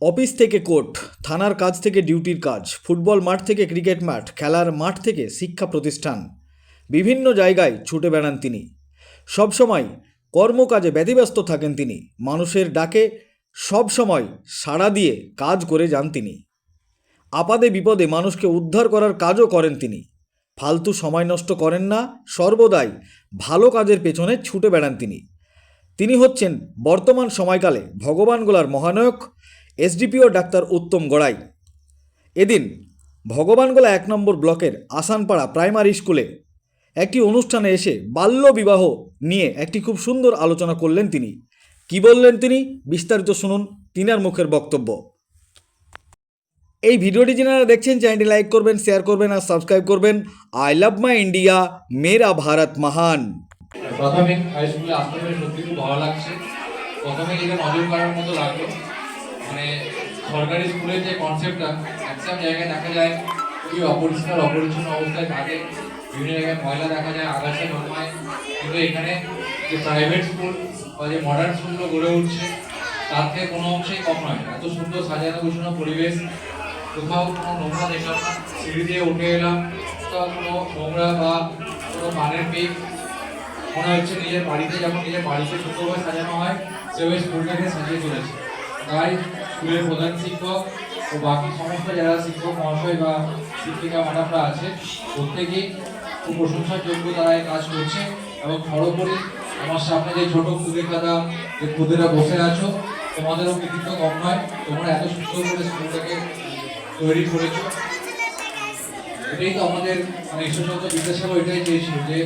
Office থেকে court, থানার কাজ থেকে ডিউটির কাজ, ফুটবল মাঠ থেকে ক্রিকেট মাঠ, খেলার মাঠ থেকে শিক্ষা প্রতিষ্ঠান। বিভিন্ন জায়গায় ছুটে বেড়ান তিনি। সবসময় কর্মকাজে ব্যতিব্যস্ত থাকেন তিনি। মানুষের ডাকে সবসময় সাড়া দিয়ে কাজ করে যান তিনি। আপাদে বিপদে মানুষকে উদ্ধার করার কাজও করেন তিনি। ফালতু সময় নষ্ট করেন না, সর্বদাই ভালো কাজের পেছনে ছুটে বেড়ান তিনি। তিনি হচ্ছেন বর্তমান সময়কালে ভগবানগোলার মহানায়ক। এসডিপিও ডাক্তার উত্তম গড়াই। এদিন ভগবানগোলা এক নম্বর ব্লকের আসানপাড়া প্রাইমারি স্কুলে একটি অনুষ্ঠানে এসে বাল্য বিবাহ নিয়ে একটি খুব সুন্দর আলোচনা করলেন তিনি। কি বললেন তিনি? বিস্তারিত শুনুন তিনার মুখের বক্তব্য। এই ভিডিওটি যারা দেখছেন, চ্যানেলটি লাইক করবেন, শেয়ার করবেন আর সাবস্ক্রাইব করবেন। আই লাভ মাই ইন্ডিয়া, মেরা ভারত মহান। প্রাথমিক হাই স্কুলে আসতে সত্যি খুব ভালো লাগছে। প্রথমে এটা নজর কাড়ার মতো লাগল মানে সরকারি স্কুলের যে কনসেপ্টটা একটা জায়গায় দেখা যায় খুবই অপরিষ্কার অপরিচ্ছন্ন অবস্থায় থাকে। বিভিন্ন জায়গায় ময়লা দেখা যায় আগাছা জন্মায় কিন্তু এখানে যে প্রাইভেট স্কুল বা যে মডার্ন স্কুলগুলো গড়ে উঠছে, তার থেকে কোনো অংশেই কম নয়। এত সুন্দর সাজানো গোছানো পরিবেশ। কোথাও কোনো নোংরা দেখলাম না। সিঁড়ি দিয়ে উঠে এলাম। কোথাও কোনো নোংরা বা কোনো পানের পিক। মনে হচ্ছে নিজের বাড়িতে যখন নিজের বাড়িতে ছোটভাবে সাজানো হয়, সেভাবে স্কুলটাকে সাজিয়ে তুলেছে। তাই স্কুলের প্রধান শিক্ষক ও বাকি সমস্ত যারা শিক্ষক মহাশয় বা শিক্ষিকা ম্যাডামরা আছে, প্রত্যেকেই খুব প্রশংসার যোগ্য তারা কাজ করছে এবং সর্বোপরি আমার সামনে যে ছোট খুদে কাদা যে খুদেরা বসে আছো, তোমাদেরও কৃতিত্ব কম নয়, তোমরা এত সুন্দর করে স্কুলটাকে তৈরি করেছ। এটাই তো আমাদের মানে ঈশ্বরচন্দ্র বিদ্যাসাগর এটাই চেয়েছিল যে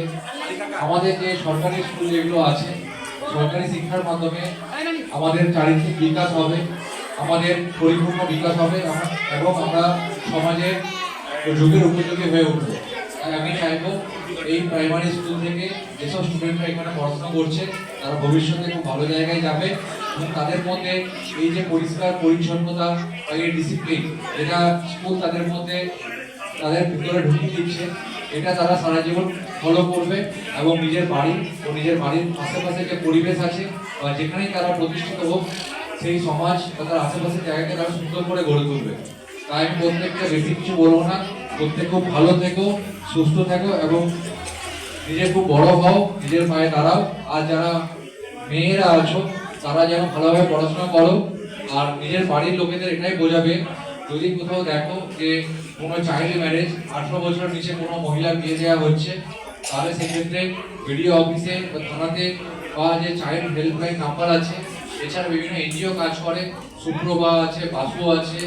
আমাদের যে সরকারি স্কুল যেগুলো আছে সরকারি শিক্ষার মাধ্যমে আমাদের চারিত্রিক বিকাশ হবে, আমাদের পরিপূর্ণ বিকাশ হবে এবং আমরা সমাজের যুগের উপযোগী হয়ে উঠবো। তাই আমি চাইব এই প্রাইমারি স্কুল থেকে যেসব স্টুডেন্টরা এখানে পড়াশোনা করছে, তারা ভবিষ্যতে খুব ভালো জায়গায় যাবে এবং তাদের মধ্যে এই যে পরিষ্কার, পরিচ্ছন্নতা বা এই ডিসিপ্লিন যেটা স্কুল তাদের মধ্যে তাদের ভিতরে ঢুকিয়ে দিচ্ছে এটা তারা সারা জীবন ফলো করবে এবং নিজের বাড়ি ও নিজের বাড়ির আশেপাশে যে পরিবেশ আছে, বা যেখানেই তারা প্রতিষ্ঠিত হোক, সেই সমাজ বা তার আশেপাশের জায়গাকে তারা সুন্দর করে গড়ে তুলবে। তাই আমি প্রত্যেকটা বেশি কিছু বলব না। প্রত্যেক খুব ভালো থেকো, সুস্থ থেকো এবং নিজে খুব বড় হও, নিজের পায়ে দাঁড়াও। আর যারা মেয়েরা আছো, তারা যেন ভালোভাবে পড়াশোনা করো। আর নিজের বাড়ির লোকেদের এটাই বোঝাবে যদি কোথাও দেখো যে কোনো চাইল্ড ম্যারেজ আঠারো বছরের নিচে কোনো মহিলার বিয়ে দেওয়া হচ্ছে, তাহলে সেক্ষেত্রে বিডিও অফিসে বা থানাতে বা যে চাইল্ড হেল্পলাইন নাম্বার আছে, এছাড়া বিভিন্ন এনজিও কাজ করে, সুপ্রভা আছে, বাসু আছে,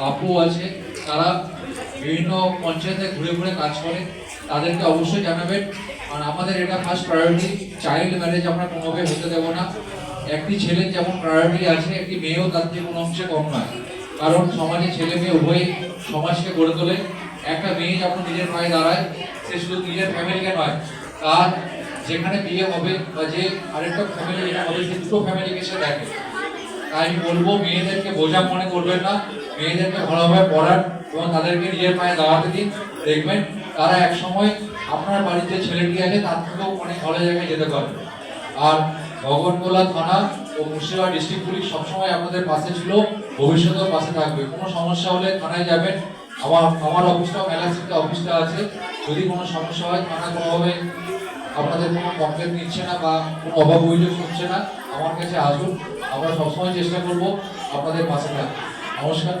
বাপু আছে, তারা বিভিন্ন পঞ্চায়েতে ঘুরে ঘুরে কাজ করে, তাদেরকে অবশ্যই জানাবেন। আর আমাদের এটা ফার্স্ট প্রায়োরিটি চাইল্ড ম্যারেজ আমরা কোনোভাবে হতে দেবো না। একটি ছেলের যেমন প্রায়োরিটি আছে, একটি মেয়েও তার থেকে কোনো অংশে কম নয়। কারণ সমাজে ছেলে মেয়ে উভয়ই সমাজকে গড়ে তোলে। একটা মেয়ে যখন নিজের পায়ে দাঁড়ায়, সে শুধু নিজের ফ্যামিলিকে নয়, তার যেখানে বিয়ে হবে বা যে আরেকটা ফ্যামিলি যেটা হবে, সে দুটো ফ্যামিলিকে সে দেখে। তাই আমি বলব, মেয়েদেরকে বোঝা মনে করবেন না। মেয়েদেরকে ভালোভাবে পড়ান এবং তাদেরকে নিজের পায়ে দাঁড়াতে দিন। দেখবেন তারা এক সময় আপনার বাড়িতে ছেলেটি আছে, তার থেকেও অনেক ভালো জায়গায় যেতে পারবে। আর ভগনগোলা থানা ও মুর্শিদাবাদ ডিস্ট্রিক্ট পুলিশ সবসময় আপনাদের পাশে ছিল, ভবিষ্যতেও পাশে থাকবে। কোনো সমস্যা হলে থানায় যাবেন। আমার আমার অফিসটাও মেলাক্সিতে অফিসটা আছে। যদি কোনো সমস্যা হয় থানা কোনোভাবে আপনাদের কোনো কমপ্লেন নিচ্ছে না বা কোনো অভাব অভিযোগ শুনছে না, আমার কাছে আসুন। আমরা সবসময় চেষ্টা করব আপনাদের পাশে থাকতে। নমস্কার